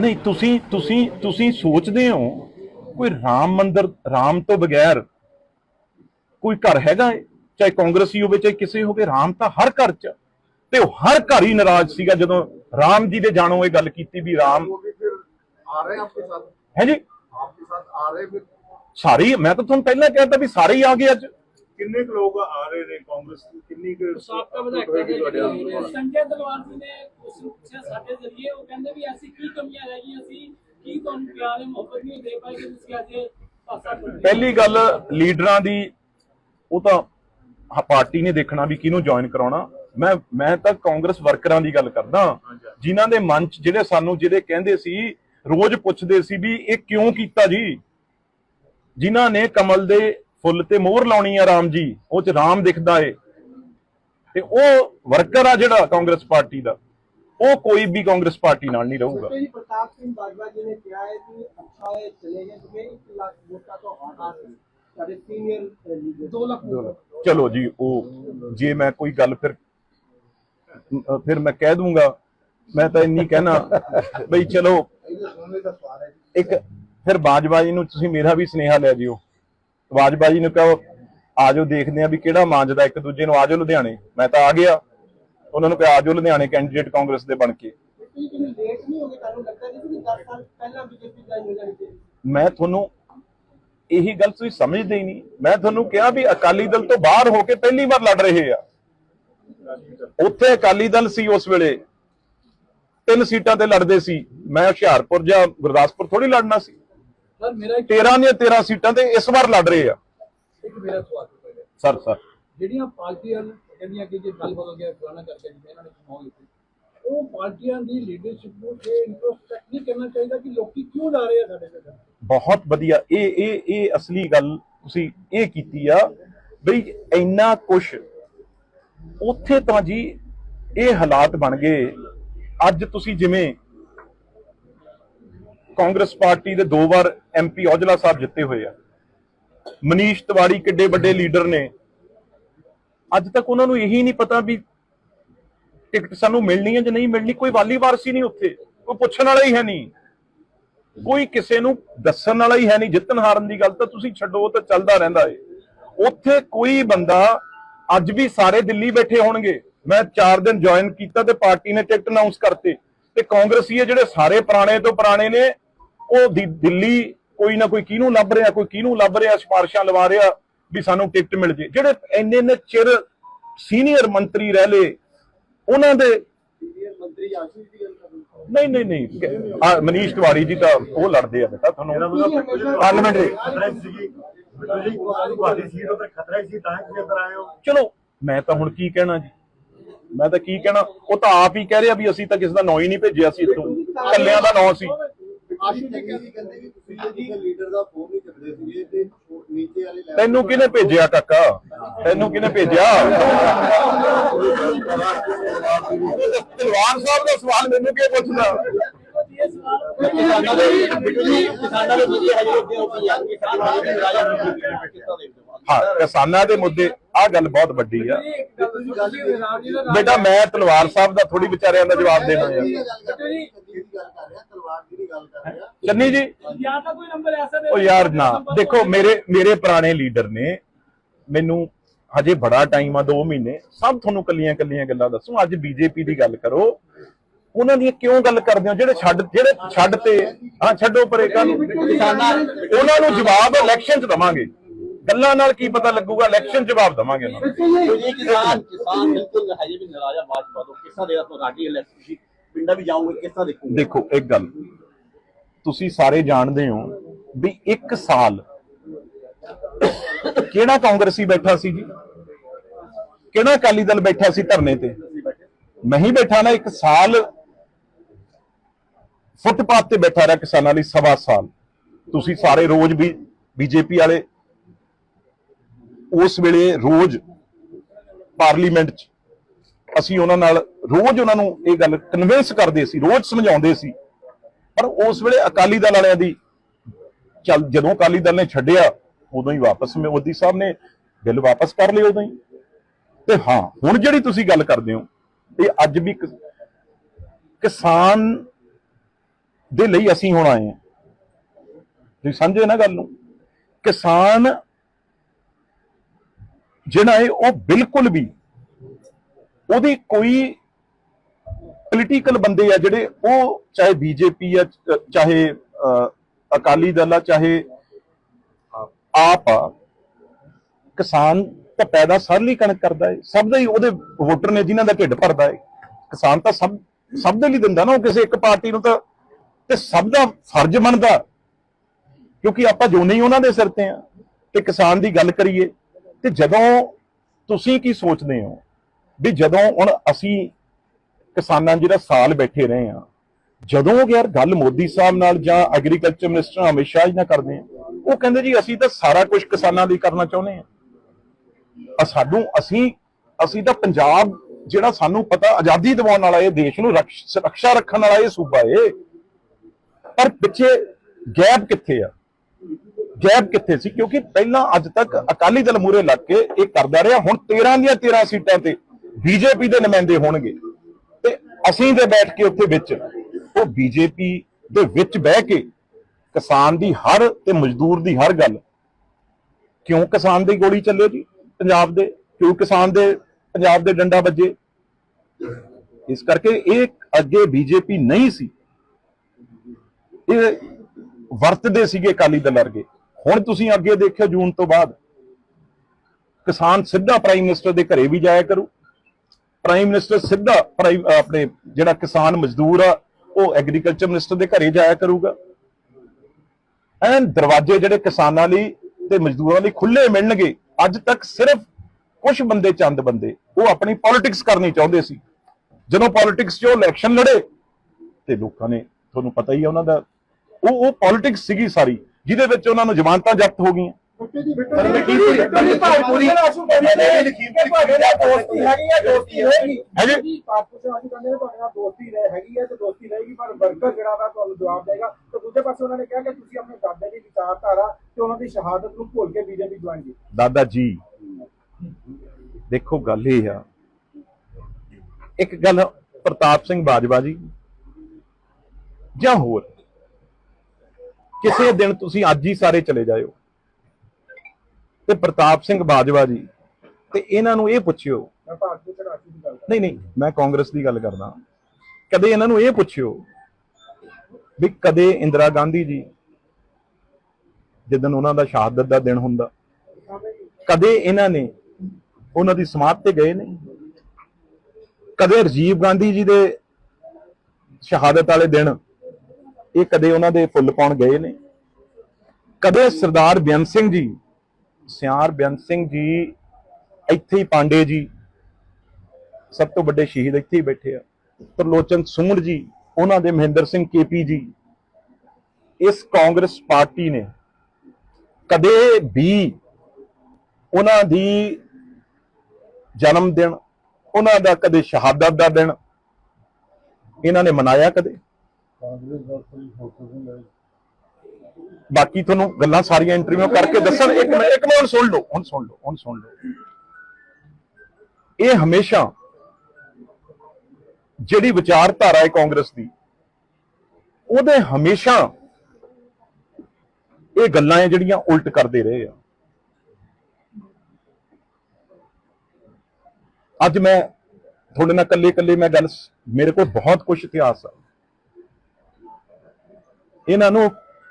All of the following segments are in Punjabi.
ਨਹੀਂ ਤੁਸੀਂ ਤੁਸੀਂ ਤੁਸੀਂ ਸੋਚਦੇ ਹੋ ਕੋਈ ਰਾਮ ਮੰਦਰ ਰਾਮ ਤੋਂ ਬਗੈਰ ਕੋਈ ਘਰ ਹੈਗਾ? ਚਾਹੇ ਕਾਂਗਰਸੀ ਹੋਵੇ ਚਾਹੇ ਕਿਸੇ ਹੋਵੇ ਰਾਮ ਤਾਂ ਹਰ ਘਰ 'ਚ। ਤੇ ਉਹ ਹਰ ਘਰ ਹੀ ਨਾਰਾਜ਼ ਸੀਗਾ ਜਦੋਂ ਰਾਮ ਜੀ ਦੇ ਜਾਣੋ ਇਹ ਗੱਲ ਕੀਤੀ ਵੀ ਰਾਮ ਆ ਰਹੇ ਆਪਕੇ ਸਾਥ। ਹੈ ਜੀ? ਆਪਕੇ ਸਾਥ ਆ ਰਹੇ ਸਾਰੇ ਮੈਂ ਤਾਂ ਤੁਹਾਨੂੰ ਪਹਿਲਾਂ ਕਹਿੰਦਾ ਵੀ ਸਾਰੇ ਹੀ ਆ ਗਏ ਅੱਜ। ਕਿੰਨੇ ਕੁ ਲੋਕ ਆ ਰਹੇ ਨੇ ਕਾਂਗਰਸ ਦੀ? ਕਿੰਨੀ ਕੁ ਸਾਬਕਾ ਵਿਧਾਇਕ ਹੋਏਗੀ ਤੁਹਾਡੇ? ਸੰਜੇ ਦਲਵਾਰ ਜੀ ਨੇ ਉਸ ਨੂੰ ਪੁੱਛਿਆ ਸਾਡੇ ਜ਼ਰੀਏ ਉਹ ਕਹਿੰਦੇ ਵੀ ਐਸੀ ਕੀ ਕਮੀਆਂ ਰਹਿ ਗਈਆਂ ਸੀ ਕੀ ਤੁਹਾਨੂੰ ਪਿਆਰ ਤੇ ਮੁਹੱਬਤ ਨਹੀਂ ਦੇ ਪਾਏ ਕਿ ਤੁਸੀਂ ਅੱਜ ਪਾਸਾ ਪਹਿਲੀ ਗੱਲ ਲੀਡਰਾਂ ਦੀ ਉਹ ਤਾਂ ਪਾਰਟੀ ਨੇ ਦੇਖਣਾ ਵੀ ਕਿਹਨੂੰ ਜੁਆਇਨ ਕਰਾਉਣਾ। ਮੈਂ ਮੈਂ ਤਾਂ ਕਾਂਗਰਸ ਵਰਕਰਾਂ ਦੀ ਗੱਲ ਕਰਦਾ। ਜਿਨ੍ਹਾਂ ਦੇ ਮਨ 'ਚ ਜਿਹੜੇ ਸਾਨੂੰ ਜਿਹੜੇ ਕਹਿੰਦੇ ਸੀ ਰੋਜ਼ ਪੁੱਛਦੇ ਸੀ ਵੀ ਇਹ ਕਿਉਂ ਕੀਤਾ ਜੀ? ਜਿਨ੍ਹਾਂ ਨੇ ਕਮਲ ਦੇ ਫੁੱਲ ਤੇ ਮੋਹਰ ਲਾਉਣੀ ਆ ਰਾਮ ਜੀ ਉਹ ਚ ਰਾਮ ਦਿਖਦਾ ਏ। ਤੇ ਉਹ ਵਰਕਰ ਆ ਜਿਹੜਾ ਕਾਂਗਰਸ ਪਾਰਟੀ ਦਾ ਉਹ ਕੋਈ ਵੀ ਕਾਂਗਰਸ ਪਾਰਟੀ ਨਾਲ ਨਹੀਂ ਰਹੂਗਾ। ਚਲੋ ਜੀ ਉਹ ਜੇ ਮੈਂ ਕੋਈ ਗੱਲ ਫਿਰ ਫਿਰ ਮੈਂ ਕਹਿ ਦੂੰਗਾ। ਮੈਂ ਤਾਂ ਇੰਨੀ ਕਹਿਣਾ ਬਈ ਚਲੋ ਇੱਕ ਫਿਰ ਬਾਜਵਾ ਜੀ ਨੂੰ ਤੁਸੀਂ ਮੇਰਾ ਵੀ ਸਨੇਹਾ ਲੈ ਜਿਓ। ਆਵਾਜ਼ਬਾਜੀ ਨੂੰ ਕਹੋ ਆਜੋ ਦੇਖਦੇ ਆ ਵੀ ਕਿਹੜਾ ਮਾਂਜਦਾ ਇੱਕ ਦੂਜੇ ਨੂੰ ਆਜੋ ਲੁਧਿਆਣੇ। ਮੈਂ ਤਾਂ ਆ ਗਿਆ। ਉਹਨਾਂ ਨੂੰ ਕਿਹਾ ਆਜੋ ਲੁਧਿਆਣੇ ਕੈਂਡੀਡੇਟ ਕਾਂਗਰਸ ਦੇ ਬਣ ਕੇ। ਮੈਂ ਤੁਹਾਨੂੰ ਇਹੀ ਗੱਲ ਤੁਸੀਂ ਸਮਝਦੇ ਹੀ ਨਹੀਂ। ਮੈਂ ਤੁਹਾਨੂੰ ਕਿਹਾ ਵੀ ਅਕਾਲੀ ਦਲ ਤੋਂ ਬਾਹਰ ਹੋ ਕੇ ਪਹਿਲੀ ਵਾਰ ਲੜ ਰਹੇ ਆ। ਉੱਥੇ ਅਕਾਲੀ ਦਲ ਸੀ ਉਸ ਵੇਲੇ। ਤਿੰਨ ਸੀਟਾਂ ਤੇ ਲੜਦੇ ਸੀ। ਮੈਂ ਹੁਸ਼ਿਆਰਪੁਰ ਜਾਂ ਗੁਰਦਾਸਪੁਰ ਥੋੜੀ ਲੜਨਾ ਸੀ। ਮੇਰਾ ਇੱਕ 13 ਦੀਆਂ 13 ਸੀਟਾਂ ਤੇ ਇਸ ਵਾਰ ਲੜ ਰਹੇ ਆ। ਇੱਕ ਮੇਰਾ ਸਵਾਲ ਹੈ ਸਰ ਸਰ। ਜਿਹੜੀਆਂ ਪਾਰਟੀਆਂ ਕਹਿੰਦੀਆਂ ਕਿ ਜੇ ਗੱਲ ਬਦਲ ਗਿਆ ਫਲਾਣਾ ਕਰਕੇ ਜਿਵੇਂ ਇਹਨਾਂ ਨੇ ਚੁਣਾਵ ਲਿੱਤੇ ਉਹ ਪਾਰਟੀਆਂ ਦੀ ਲੀਡਰਸ਼ਿਪ ਨੂੰ ਇਹ ਇੰਟਰੋਸਪੈਕਟ ਨਹੀਂ ਕਰਨਾ ਚਾਹੀਦਾ ਕਿ ਲੋਕੀ ਕਿਉਂ ਜਾ ਰਹੇ ਆ ਸਾਡੇ ਤੇ ਬਹੁਤ ਵਧੀਆ। ਇਹ ਇਹ ਇਹ ਅਸਲੀ ਗੱਲ ਤੁਸੀਂ ਇਹ ਕੀਤੀ ਆ ਬਈ ਇੰਨਾ ਕੁਛ ਉੱਥੇ ਤਾਂ ਜੀ ਇਹ ਹਾਲਾਤ ਬਣ ਗਏ। ਅੱਜ ਤੁਸੀਂ ਜਿਵੇਂ ਕਾਂਗਰਸ ਪਾਰਟੀ ਦੇ ਦੋ ਵਾਰ ਐਮਪੀ ਔਜਲਾ ਸਾਹਿਬ ਜਿੱਤੇ ਹੋਏ ਆ। ਮਨੀਸ਼ ਤਿਵਾੜੀ ਕਿੱਡੇ ਵੱਡੇ ਲੀਡਰ ਨੇ। ਅੱਜ ਤੱਕ ਉਹਨਾਂ ਨੂੰ ਇਹੀ ਨਹੀਂ ਪਤਾ ਵੀ ਟਿਕਟ ਸਾਨੂੰ ਮਿਲਣੀ ਹੈ ਜਾਂ ਨਹੀਂ ਮਿਲਣੀ। ਕੋਈ ਵਾਲੀ ਵਾਰਸੀ ਨਹੀਂ ਉੱਥੇ। ਕੋਈ ਪੁੱਛਣ ਵਾਲਾ ਹੀ ਹੈ ਨਹੀਂ। ਕੋਈ ਕਿਸੇ ਨੂੰ ਦੱਸਣ ਵਾਲਾ ਹੀ ਹੈ ਨਹੀਂ। ਜਿੱਤਣ ਹਾਰਨ ਦੀ ਗੱਲ ਤਾਂ ਤੁਸੀਂ ਛੱਡੋ ਤਾਂ ਚੱਲਦਾ ਰਹਿੰਦਾ ਏ। ਉੱਥੇ ਕੋਈ ਬੰਦਾ ਅੱਜ ਵੀ ਸਾਰੇ ਦਿੱਲੀ ਬੈਠੇ ਹੋਣਗੇ। ਮੈਂ 4 ਦਿਨ ਜੁਆਇਨ ਕੀਤਾ ਤੇ ਪਾਰਟੀ ਨੇ ਟਿਕਟ ਅਨਾਉਂਸ ਕਰਤੇ। ਤੇ ਕਾਂਗਰਸੀ ਜਿਹੜੇ ਸਾਰੇ ਪੁਰਾਣੇ ਤੋਂ ਪੁਰਾਣੇ ਨੇ ਉਹ ਦਿੱਲੀ ਕੋਈ ਨਾ ਕੋਈ ਕਿਹਨੂੰ ਲੱਭ ਰਿਹਾ ਕੋਈ ਕਿਹਨੂੰ ਲੱਭ ਰਿਹਾ ਸਿਫਾਰਸ਼ਾਂ ਲਵਾ ਰਿਹਾ ਵੀ ਸਾਨੂੰ ਟਿਕਟ ਮਿਲ ਜੇ। ਜਿਹੜੇ ਇੰਨੇ ਨੇ ਚਿਰ ਸੀਨੀਅਰ ਮੰਤਰੀ ਰਹਿ ਲੇ ਉਹਨਾਂ ਦੇ ਨਹੀਂ ਨਹੀਂ ਨਹੀਂ ਆ ਮਨੀਸ਼ ਤਿਵਾਰੀ ਜੀ ਤਾਂ ਉਹ ਲੜਦੇ ਆ ਬੇਟਾ ਤੁਹਾਨੂੰ। ਪਾਰਲੀਮੈਂਟ ਦੇ ਚਲੋ ਮੈਂ ਤਾਂ ਹੁਣ ਕੀ ਕਹਿਣਾ ਜੀ? ਮੈਂ ਤਾਂ ਕੀ ਕਹਿਣਾ ਉਹ ਤਾਂ ਆਪ ਹੀ ਕਹਿ ਰਿਹਾ ਵੀ ਅਸੀਂ ਤਾਂ ਕਿਸੇ ਦਾ ਨਾਂ ਹੀ ਨਹੀਂ ਭੇਜਿਆ ਸੀ ਇੱਥੋਂ। ਕੱਲਿਆਂ ਦਾ ਨਾਂ ਸੀ। ਤੈਨੂੰ ਕਿਹਨੇ ਭੇਜਿਆ ਕਾਕਾ? ਤੈਨੂੰ ਕਿਹਨੇ ਭੇਜਿਆ? ਤਲਵਾਰ ਸਾਹਿਬ ਦਾ ਸਵਾਲ ਮੈਨੂੰ ਕੀ ਪੁੱਛਦਾ? ਹੋ ਕਿਸਾਨਾਂ ਦੇ ਮੁੱਦੇ ਆ ਗੱਲ ਬਹੁਤ ਵੱਡੀ ਆ। ਬੇਟਾ ਮੈਂ ਤਲਵਾਰ ਸਾਹਿਬ ਦਾ ਥੋੜੀ ਵਿਚਾਰਿਆਂ ਦਾ ਜਵਾਬ ਦੇਣਾ ਯਾਰ ਚੰਨੀ ਜੀ। ਜਾਂ ਤਾਂ ਕੋਈ ਨੰਬਰ ਐਸਾ ਦੇ ਉਹ ਯਾਰ ਨਾ ਦੇਖੋ ਮੇਰੇ ਮੇਰੇ ਪੁਰਾਣੇ ਲੀਡਰ ਨੇ ਮੈਨੂੰ ਹਜੇ ਬੜਾ ਟਾਈਮ ਆ 2 ਮਹੀਨੇ ਸਭ ਤੁਹਾਨੂੰ ਕੱਲੀਆਂ ਕੱਲੀਆਂ ਗੱਲਾਂ ਦੱਸੂ ਅੱਜ ਬੀਜੇਪੀ ਦੀ ਗੱਲ ਕਰੋ ਉਹਨਾਂ ਦੀ ਕਿਉਂ ਗੱਲ ਕਰਦੇ ਹੋ? ਜਿਹੜੇ ਛੱਡ ਜਿਹੜੇ ਛੱਡ ਤੇ ਹਾਂ ਛੱਡੋ ਪਰੇ ਕੱਲ ਉਹਨਾਂ ਨੂੰ ਜਵਾਬ ਇਲੈਕਸ਼ਨ 'ਚ ਦਵਾਂਗੇ। ਗੱਲਾਂ ਨਾਲ ਕੀ ਪਤਾ ਲੱਗੂਗਾ ਇਲੈਕਸ਼ਨ ਜਵਾਬ ਦਵਾਂਗੇ ਉਹਨਾਂ ਦੇਖੋ ਇੱਕ ਗੱਲ ਤੁਸੀਂ ਸਾਰੇ ਜਾਣਦੇ ਹੋ ਵੀ ਇੱਕ ਸਾਲ ਕਿਹੜਾ ਕਾਂਗਰਸੀ ਬੈਠਾ ਸੀ ਜੀ? ਕਿਹੜਾ ਅਕਾਲੀ ਦਲ ਬੈਠਾ ਸੀ ਧਰਨੇ ਤੇ? ਮੈਂ ਹੀ ਬੈਠਾ ਨਾ, ਇੱਕ ਸਾਲ ਫੁੱਟਪਾਥ ਤੇ ਬੈਠਾ ਰਿਹਾ ਕਿਸਾਨਾਂ ਲਈ, ਸਵਾ ਸਾਲ। ਤੁਸੀਂ ਸਾਰੇ ਰੋਜ਼ ਵੀ ਬੀਜੇਪੀ ਵਾਲੇ ਉਸ ਵੇਲੇ ਰੋਜ਼ ਪਾਰਲੀਮੈਂਟ 'ਚ ਅਸੀਂ ਉਹਨਾਂ ਨਾਲ ਰੋਜ਼ ਉਹਨਾਂ ਨੂੰ ਇਹ ਗੱਲ ਕਨਵਿੰਸ ਕਰਦੇ ਸੀ, ਰੋਜ਼ ਸਮਝਾਉਂਦੇ ਸੀ ਪਰ ਉਸ ਵੇਲੇ ਅਕਾਲੀ ਦਲ ਵਾਲਿਆਂ ਦੀ ਚੱਲ ਜਦੋਂ ਅਕਾਲੀ ਦਲ ਨੇ ਛੱਡਿਆ, ਉਦੋਂ ਹੀ ਵਾਪਸ ਮੋਦੀ ਸਾਹਿਬ ਨੇ ਬਿੱਲ ਵਾਪਸ ਕਰ ਲਿਆ ਉਦੋਂ ਹੀ। ਤੇ ਹਾਂ, ਹੁਣ ਜਿਹੜੀ ਤੁਸੀਂ ਗੱਲ ਕਰਦੇ ਹੋ, ਇਹ ਅੱਜ ਵੀ ਕਿਸਾਨ ਦੇ ਲਈ ਅਸੀਂ ਹੁਣ ਆਏ ਹਾਂ। ਤੁਸੀਂ ਸਮਝੇ ਨਾ ਗੱਲ ਨੂੰ? ਕਿਸਾਨ ਜਿਹੜਾ ਹੈ, ਉਹ ਬਿਲਕੁਲ ਵੀ ਉਹਦੀ ਕੋਈ ਪੋਲੀਟੀਕਲ ਬੰਦੇ ਆ ਜਿਹੜੇ ਉਹ ਚਾਹੇ ਬੀਜੇਪੀ ਆ, ਚਾਹੇ ਅਕਾਲੀ ਦਲ ਆ, ਚਾਹੇ ਆਪ ਆ, ਕਿਸਾਨ ਤਾਂ ਪੈਦਾ ਸਾਰੇ ਕਣਕ ਕਰਦਾ ਹੈ ਸਭ ਦਾ ਹੀ ਉਹਦੇ ਵੋਟਰ ਨੇ ਜਿਨ੍ਹਾਂ ਦਾ ਢਿੱਡ ਭਰਦਾ ਹੈ ਕਿਸਾਨ ਤਾਂ ਸਭ ਸਭ ਦੇ ਲਈ ਦਿੰਦਾ ਨਾ, ਉਹ ਕਿਸੇ ਇੱਕ ਪਾਰਟੀ ਨੂੰ ਤਾਂ, ਤੇ ਸਭ ਦਾ ਫਰਜ਼ ਬਣਦਾ। ਕਿਉਂਕਿ ਆਪਾਂ ਜੋ ਨਹੀਂ ਉਹਨਾਂ ਦੇ ਸਿਰ ਤੇ ਆ, ਤੇ ਕਿਸਾਨ ਦੀ ਗੱਲ ਕਰੀਏ, ਤੇ ਜਦੋਂ ਤੁਸੀਂ ਕੀ ਸੋਚਦੇ ਹੋ? ਵੀ ਜਦੋਂ ਹੁਣ ਅਸੀਂ ਕਿਸਾਨਾਂ ਜਿਹੜਾ ਸਾਲ ਬੈਠੇ ਰਹੇ ਆ ਜਦੋਂ ਯਾਰ ਗੱਲ ਮੋਦੀ ਸਾਹਿਬ ਨਾਲ ਜਾਂ ਐਗਰੀਕਲਚਰ ਮਿਨਿਸਟਰ ਅਮਿਤ ਸ਼ਾਹ ਜੀ ਨਾਲ ਕਰਦੇ ਆ ਉਹ ਕਹਿੰਦੇ ਜੀ ਅਸੀਂ ਤਾਂ ਸਾਰਾ ਕੁਝ ਕਿਸਾਨਾਂ ਲਈ ਕਰਨਾ ਚਾਹੁੰਦੇ ਆ ਆ ਸਾਨੂੰ ਅਸੀਂ ਅਸੀਂ ਤਾਂ ਪੰਜਾਬ ਜਿਹੜਾ ਸਾਨੂੰ ਪਤਾ ਆਜ਼ਾਦੀ ਦਿਵਾਉਣ ਵਾਲਾ ਇਹ ਦੇਸ਼ ਨੂੰ ਰਕਸ਼- ਰੱਖਣ ਵਾਲਾ ਇਹ ਸੂਬਾ ਏ। ਪਰ ਪਿੱਛੇ ਗੈਪ ਕਿੱਥੇ ਆ? ਗੈਪ ਕਿੱਥੇ ਸੀ? ਕਿਉਂਕਿ ਪਹਿਲਾਂ ਅੱਜ ਤੱਕ ਅਕਾਲੀ ਦਲ ਮੂਰੇ ਲੱਗ ਕੇ ਇਹ ਕਰਦਾ ਰਿਹਾ, ਹੁਣ 13 ਦੀਆਂ 13 ਸੀਟਾਂ ਤੇ ਬੀਜੇਪੀ ਦੇ ਨੁਮਾਇੰਦੇ ਹੋਣਗੇ। ਅਸੀਂ ਤੇ ਬੈਠ ਕੇ ਉੱਥੇ ਵਿੱਚ। ਉਹ ਬੀਜੇਪੀ ਦੇ ਵਿੱਚ ਬਹਿ ਕੇ ਕਿਸਾਨ ਦੀ ਹਰ ਤੇ ਮਜ਼ਦੂਰ ਦੀ ਹਰ ਗੱਲ। ਕਿਉਂ ਕਿਸਾਨ ਦੀ ਗੋਲੀ ਚੱਲੇ ਜੀ ਪੰਜਾਬ ਦੇ? ਕਿਉਂ ਕਿਸਾਨ ਦੇ ਪੰਜਾਬ ਦੇ ਡੰਡਾ ਵੱਜੇ? ਇਸ ਕਰਕੇ ਇਹ ਅੱਗੇ ਬੀਜੇਪੀ ਨਹੀਂ ਸੀ। ਇਹ ਵਰਤਦੇ ਸੀਗੇ ਅਕਾਲੀ ਦਲ ਵਰਗੇ। ਹੁਣ ਤੁਸੀਂ ਅੱਗੇ ਦੇਖਿਓ ਜੂਨ ਤੋਂ ਬਾਅਦ। ਕਿਸਾਨ ਸਿੱਧਾ ਪ੍ਰਾਈਮ ਮਿਨਿਸਟਰ ਦੇ ਘਰੇ ਵੀ ਜਾਇਆ ਕਰੂ। ਪ੍ਰਾਈਮ ਮਿਨਿਸਟਰ ਸਿੱਧਾ ਆਪਣੇ ਜਿਹੜਾ ਕਿਸਾਨ ਮਜ਼ਦੂਰ ਆ, ਉਹ ਐਗਰੀਕਲਚਰ ਮਿਨਿਸਟਰ ਦੇ ਘਰੇ ਜਾਇਆ ਕਰੂਗਾ। ਐਨ ਦਰਵਾਜ਼ੇ ਜਿਹੜੇ ਕਿਸਾਨਾਂ ਲਈ ਤੇ ਮਜ਼ਦੂਰਾਂ ਲਈ ਖੁੱਲੇ ਮਿਲਣਗੇ। ਅੱਜ ਤੱਕ ਸਿਰਫ ਕੁਝ ਬੰਦੇ ਚੰਦ ਬੰਦੇ, ਉਹ ਆਪਣੀ ਪੋਲਿਟਿਕਸ ਕਰਨੀ ਚਾਹੁੰਦੇ ਸੀ। ਜਦੋਂ ਪੋਲਿਟਿਕਸ 'ਚ ਉਹ ਇਲੈਕਸ਼ਨ ਲੜੇ, ਤੇ ਲੋਕਾਂ ਨੇ, ਤੁਹਾਨੂੰ ਪਤਾ ਹੀ ਹੈ ਉਹਨਾਂ ਦਾ, ਉਹ ਉਹ ਪੋਲਿਟਿਕਸ ਸੀਗੀ ਸਾਰੀ, ਜਿਹਦੇ ਵਿੱਚ ਉਹਨਾਂ ਨੂੰ ਜ਼ਮਾਨਤਾਂ ਜ਼ਬਤ ਹੋ ਗਈਆਂ। ਬਿੱਟੂ ਜੀ ਬਿੱਟੂ ਜੀ ਬਿੱਟੂ ਜੀ ਭਾਰਪੂਰੀ ਆਸ਼ੂ ਕਹਿੰਦੇ ਨੇ ਕਿ ਤੁਹਾਡੇ ਨਾਲ ਦੋਸਤੀ ਹੈਗੀ ਹੈ ਦੋਸਤੀ ਰਹੇਗੀ ਹੈ ਜੀ ਜੀ ਭਾਰਪੂਰੀ ਆਸ਼ੂ ਕਹਿੰਦੇ ਨੇ ਤੁਹਾਡੇ ਨਾਲ ਦੋਸਤੀ ਰਹੇ ਹੈਗੀ ਹੈ ਤੇ ਦੋਸਤੀ ਰਹੇਗੀ ਪਰ ਵਰਕਰ ਜਿਹੜਾ ਵਾ ਤੁਹਾਨੂੰ ਜਵਾਬ ਦੇਗਾ ਤੇ ਦੂਜੇ ਪਾਸੇ ਉਹਨਾਂ ਨੇ ਕਿਹਾ ਕਿ ਤੁਸੀਂ ਆਪਣੇ ਦਾਦਾ ਦੀ ਵਿਚਾਰਧਾਰਾ ਤੇ ਉਹਨਾਂ ਦੀ ਸ਼ਹਾਦਤ ਨੂੰ ਭੁੱਲ ਕੇ ਬੀਜੇਪੀ ਜੁਆਇਨ ਕੀਤੀ ਦਾਦਾ ਜੀ ਦੇਖੋ ਗੱਲ ਇਹ ਆ ਇੱਕ ਗੱਲ ਪ੍ਰਤਾਪ ਸਿੰਘ ਬਾਜਵਾ ਜੀ ਜਾਂ ਹੋਰ ਕਿਸੇ ਦਿਨ ਤੁਸੀਂ ਅੱਜ ਹੀ ਸਾਰੇ ਚਲੇ ਜਾਇਓ ਤੇ ਪ੍ਰਤਾਪ ਸਿੰਘ ਬਾਜਵਾ ਜੀ ਤੇ ਇਹਨਾਂ ਨੂੰ ਇਹ ਪੁੱਛਿਓ। ਮੈਂ ਭਾਰਪੂਰੀ ਆਸ਼ੂ ਦੀ ਗੱਲ ਨਹੀਂ ਨਹੀਂ ਮੈਂ ਕਾਂਗਰਸ ਦੀ ਗੱਲ ਕਰਦਾ। ਕਦੇ ਇਹਨਾਂ ਨੂੰ ਇਹ ਪੁੱਛਿਓ ਵੀ ਕਦੇ ਇੰਦਰਾ ਗਾਂਧੀ ਜੀ ਜਦੋਂ ਉਹਨਾਂ ਦਾ ਸ਼ਹਾਦਤ ਦਾ ਦਿਨ ਹੁੰਦਾ ਕਦੇ ਇਹਨਾਂ ਨੇ ਉਹਨਾਂ ਦੀ ਸਮਾਧ ਤੇ ਗਏ ਨੇ ਕਦੇ ਰਾਜੀਵ ਗਾਂਧੀ ਜੀ ਦੇ ਸ਼ਹਾਦਤ ਵਾਲੇ ਦਿਨ ਇਹ ਕਦੇ ਉਹਨਾਂ ਦੇ ਫੁੱਲ ਪਾਉਣ ਗਏ ਨੇ ਕਦੇ ਸਰਦਾਰ ਬੇਅੰਤ ਸਿੰਘ ਜੀ ਸਿਆਰ ਬੇਅੰਤ ਸਿੰਘ ਜੀ ਇੱਥੇ ਹੀ ਪਾਂਡੇ ਜੀ ਸਭ ਤੋਂ ਵੱਡੇ ਸ਼ਹੀਦ ਇੱਥੇ ਹੀ ਬੈਠੇ ਆ। ਤਰਲੋਚਨ ਸੂੰਡ ਜੀ, ਉਹਨਾਂ ਦੇ ਮਹਿੰਦਰ ਸਿੰਘ ਕੇਪੀ ਜੀ, ਇਸ ਕਾਂਗਰਸ ਪਾਰਟੀ ਨੇ ਕਦੇ ਵੀ ਉਹਨਾਂ ਦੀ ਜਨਮ ਦਿਨ, ਉਹਨਾਂ ਦਾ ਕਦੇ ਸ਼ਹਾਦਤ ਦਾ ਦਿਨ, ਇਹਨਾਂ ਨੇ ਮਨਾਇਆ ਕਦੇ? ਬਾਕੀ ਤੁਹਾਨੂੰ ਗੱਲਾਂ ਸਾਰੀਆਂ ਇੰਟਰਵਿਊ ਕਰਕੇ ਦੱਸਣ। ਇੱਕ ਮਿੰਟ ਇੱਕ ਮਿੰਟ ਸੁਣ ਲਓ, ਹੁਣ ਸੁਣ ਲਓ, ਹੁਣ ਸੁਣ ਲਓ। ਇਹ ਹਮੇਸ਼ਾ ਜਿਹੜੀ ਵਿਚਾਰਧਾਰਾ ਹੈ ਕਾਂਗਰਸ ਦੀ, ਉਹਦੇ ਹਮੇਸ਼ਾ ਇਹ ਗੱਲਾਂ ਹੈ ਜਿਹੜੀਆਂ ਉਲਟ ਕਰਦੇ ਰਹੇ ਆ। ਅੱਜ ਮੈਂ ਤੁਹਾਡੇ ਨਾਲ ਇਕੱਲੇ ਇਕੱਲੇ ਮੈਂ ਗੱਲ ਮੇਰੇ ਕੋਲ ਬਹੁਤ ਕੁਝ ਇਤਿਹਾਸ ਆ। ਇਹਨਾਂ ਨੂੰ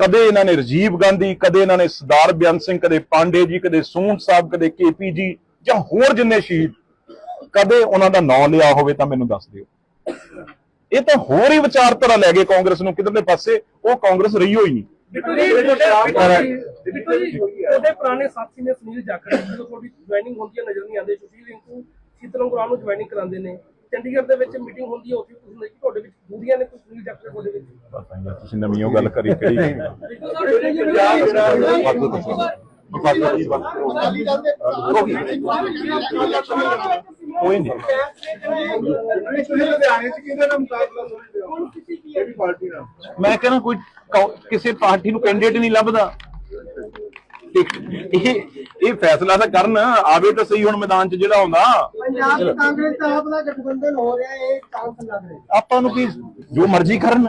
ਕਦੇ ਇਹਨਾਂ ਨੇ ਰਾਜੀਵ ਗਾਂਧੀ ਕਦੇ ਇਹਨਾਂ ਨੇ ਸਰਦਾਰ ਬਿਆਨ ਸਿੰਘ ਕਦੇ ਪਾਂਡੇ ਜੀ ਕਦੇ ਸੂੰਡ ਸਾਹਿਬ ਕਦੇ ਕੇਪੀ ਜੀ ਜਾਂ ਹੋਰ ਜਿੰਨੇ ਸ਼ਹੀਦ ਕਦੇ ਉਹਨਾਂ ਦਾ ਨਾਂ ਲਿਆ ਹੋਵੇ ਤਾਂ ਮੈਨੂੰ ਦੱਸ ਦਿਓ। ਇਹ ਤਾਂ ਹੋਰ ਹੀ ਵਿਚਾਰਧਾਰਾ ਲੈ ਗਏ ਕਾਂਗਰਸ ਨੂੰ ਕਿਧਰਲੇ ਪਾਸੇ ਉਹ ਕਾਂਗਰਸ ਰਹੀ ਹੋਈ ਨਹੀਂ। ਉਹਦੇ ਪੁਰਾਣੇ ਸਾਥੀ ਨੇ ਸੁਨੀਲ ਜਾਖੜ ਜਦੋਂ ਤੁਹਾਡੀ ਜੁਆਇਨਿੰਗ ਹੁੰਦੀ ਹੈ ਨਜ਼ਰ ਨਹੀਂ ਆਉਂਦੇ ਸੁਸ਼ੀਲ ਰਿੰਕੂ ਸ਼ੀਤਲ ਗੁਰਾਂ ਨੂੰ ਜੁਆਇਨਿੰਗ ਕਰਾਉਂਦੇ ਨੇ। ਚੰਡੀਗੜ੍ਹ ਦੇ ਵਿੱਚ ਮੀਟਿੰਗ ਹੁੰਦੀ ਹੈ ਉੱਥੇ ਤੁਸੀਂ ਨਹੀਂ ਤੁਹਾਡੇ ਵਿੱਚ ਦੂਰੀਆਂ ਨੇ ਕੋਈ ਸੁਨੀਲ ਜਾਖੜ ਤੁਹਾਡੇ ਵਿੱਚ? ਨਹੀਂ ਤੁਸੀਂ ਨਵੀਂ ਉਹ ਗੱਲ ਕਰੀ ਕਿਹੜੀ? ਕੋਈ ਨਹੀਂ। ਲੁਧਿਆਣੇ ਚ ਕਿਹਦੇ ਨਾਲ ਮੁਕਾਬਲਾ ਸਮਝਦੇ ਹੋ ਕਿਹੜੀ ਪਾਰਟੀ ਨਾਲ ਮੈਂ ਕਹਿੰਦਾ ਕੋਈ ਕਿਸੇ ਪਾਰਟੀ ਨੂੰ ਕੈਂਡੀਡੇਟ ਨਹੀਂ ਲੱਭਦਾ। ਇਹ ਇਹ ਫੈਸਲਾ ਤਾਂ ਕਰਨ ਆਵੇ ਤਾਂ ਸਹੀ ਹੁਣ ਮੈਦਾਨ 'ਚ ਜਿਹੜਾ ਹੁੰਦਾ ਪੰਜਾਬ ਕਾਂਗਰਸ ਦਾ ਆਪਣਾ ਗਠਬੰਧਨ ਹੋ ਰਿਹਾ ਇਹ ਚਾਂਸ ਲੱਗ ਰਿਹਾ। ਆਪਾਂ ਨੂੰ ਕੀ ਜੋ ਮਰਜ਼ੀ ਕਰਨ।